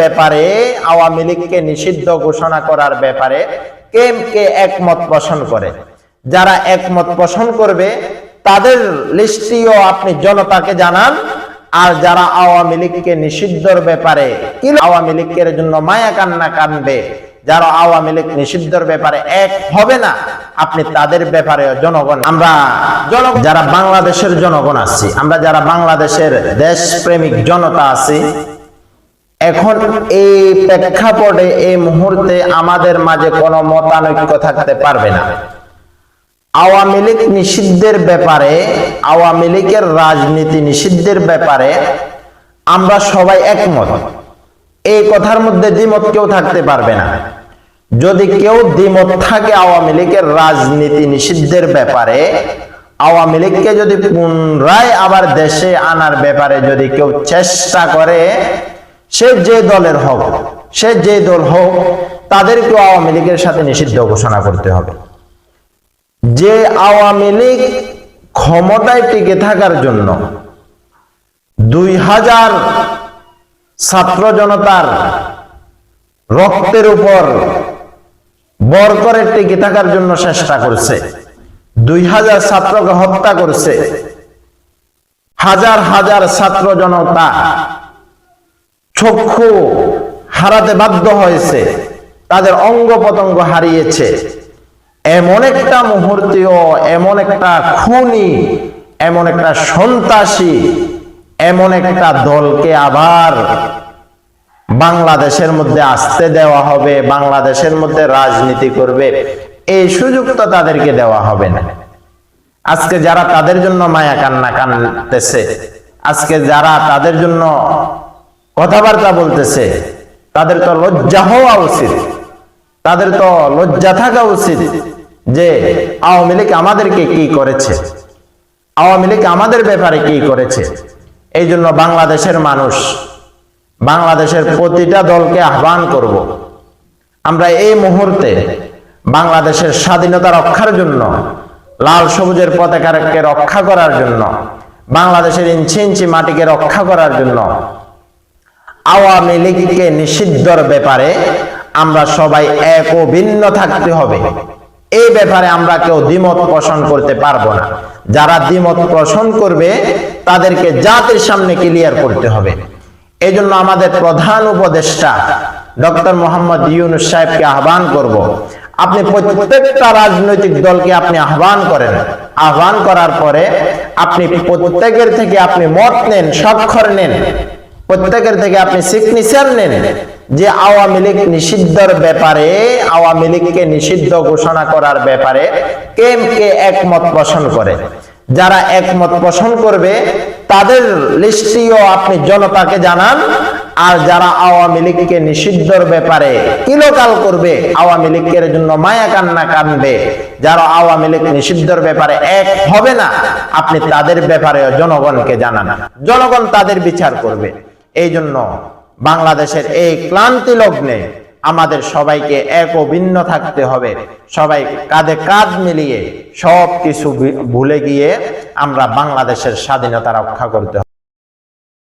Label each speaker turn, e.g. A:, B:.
A: ব্যাপারে আওয়ামী লীগকে নিষিদ্ধ ঘোষণা করার ব্যাপারে কে কে একমত পোষণ করে? যারা একমত পোষণ করবে, তাদের লিস্টিও আপনি জনতাকে জানান। আর যারা আওয়ামী লীগকে নিষিদ্ধর ব্যাপারে কি আওয়ামী লীগের জন্য মায়া কান্না কানবে, যারা আওয়ামী লীগ নিষিদ্ধর ব্যাপারে এক হবে না, আপনি তাদের ব্যাপারে জনগণ আমরা জন যারা বাংলাদেশের জনগণ আছি, আমরা যারা বাংলাদেশের দেশপ্রেমিক জনতা আছি এখন এই প্রেক্ষাপটে, এই মুহূর্তে আমাদের মাঝে কোনো মতানৈক্য থাকতে পারবে না। আওয়ামী লীগ নিষিদ্ধের ব্যাপারে, আওয়ামী লীগের রাজনীতি নিষিদ্ধের ব্যাপারে আমরা সবাই একমত। এই কথার মধ্যে দ্বিমত কেউ থাকতে পারবে না। যদি কেউ দ্বিমত থাকে আওয়ামী লীগের রাজনীতি নিষিদ্ধের ব্যাপারে, আওয়ামী লীগকে যদি পুনরায় আবার দেশে আনার ব্যাপারে যদি কেউ চেষ্টা করে সে যে দলের হোক, সে যে দল হোক, তাদেরকেও আওয়ামী লীগের সাথে নিষিদ্ধ ঘোষণা করতে হবে। যে আওয়ামী লীগ ক্ষমতায় টিকে থাকার জন্য দুই হাজার ছাত্র জনতার রক্তের উপর বর করে টিকে থাকার জন্য চেষ্টা করছে, দুই হাজার ছাত্রকে হত্যা করছে, হাজার হাজার ছাত্র জনতা চক্ষু হারাতে বাধ্য হয়েছে, তাদের অঙ্গ পতঙ্গ হারিয়েছে। এমন একটা মুহূর্তেও, এমন একটা খুনি, এমন একটা সন্ত্রাসী, এমন একটা দলকে আবার বাংলাদেশের মধ্যে আসতে দেওয়া হবে, বাংলাদেশের মধ্যে রাজনীতি করবে, এই সুযোগ তো তাদেরকে দেওয়া হবে না। আজকে যারা তাদের জন্য মায়া কান্না কানতেছে, আজকে যারা তাদের জন্য কথাবার্তা বলতেছে, তাদের তো লজ্জা হওয়া উচিত। তাদের তো লজ্জা থাকা উচিত যে আওয়ামী লীগ আমাদেরকে কি করেছে, আওয়ামী লীগ আমাদের ব্যাপারে কি করেছে। এই জন্য বাংলাদেশের মানুষ, বাংলাদেশের প্রতিটা দলকে আহ্বান করব। আমরা এই মুহূর্তে বাংলাদেশের স্বাধীনতা রক্ষার জন্য, লাল সবুজের পতাকাকে রক্ষা করার জন্য, বাংলাদেশের ইঞ্চি ইঞ্চি মাটিকে রক্ষা করার জন্য আওয়ামী লীগকে নিষিদ্ধর ব্যাপারে আমরা সবাই এক ও ভিন্ন থাকতে হবে। এই ব্যাপারে আমরা কেউ দ্বিমত পোষণ করতে পারব না। যারা দ্বিমত পোষণ করবে, তাদেরকে জাতির সামনে ক্লিয়ার করতে হবে। এই জন্য আমাদের প্রধান উপদেষ্টা ডক্টর মোহাম্মদ ইউনুস সাহেবকে আহ্বান করব। আপনি প্রত্যেকটা রাজনৈতিক দলকে আপনি আহ্বান করেন। আহ্বান করার পরে আপনি প্রত্যেকের থেকে আপনি মত নেন, স্বাক্ষর নেন। প্রত্যেকের থেকে আপনি সিগনেচার নেন যে আওয়ামী লীগ নিষিদ্ধর ব্যাপারে, আওয়ামী লীগকে নিষিদ্ধ ঘোষণা করার ব্যাপারে কে কে একমত পোষণ করে। যারা একমত পোষণ করবে, তাদের লিস্টিও আপনি জনতাকে জানান, আর যারা আওয়ামী লীগকে নিষিদ্ধর ব্যাপারে কিলোকাল করবে, আওয়ামী লীগের জন্য মায়া কান্না কানবে, যারা আওয়ামী লীগ নিষিদ্ধর ব্যাপারে এক হবে না, আপনি তাদের ব্যাপারে জনগণকে জানান। জনগণ তাদের বিচার করবে। এই জন্য বাংলাদেশের এই ক্লান্তি লগ্নে আমাদের সবাইকে এক ও ভিন্ন থাকতে হবে। সবাই কাঁধে কাঁধ মিলিয়ে সব কিছু ভুলে গিয়ে আমরা বাংলাদেশের স্বাধীনতা রক্ষা করতে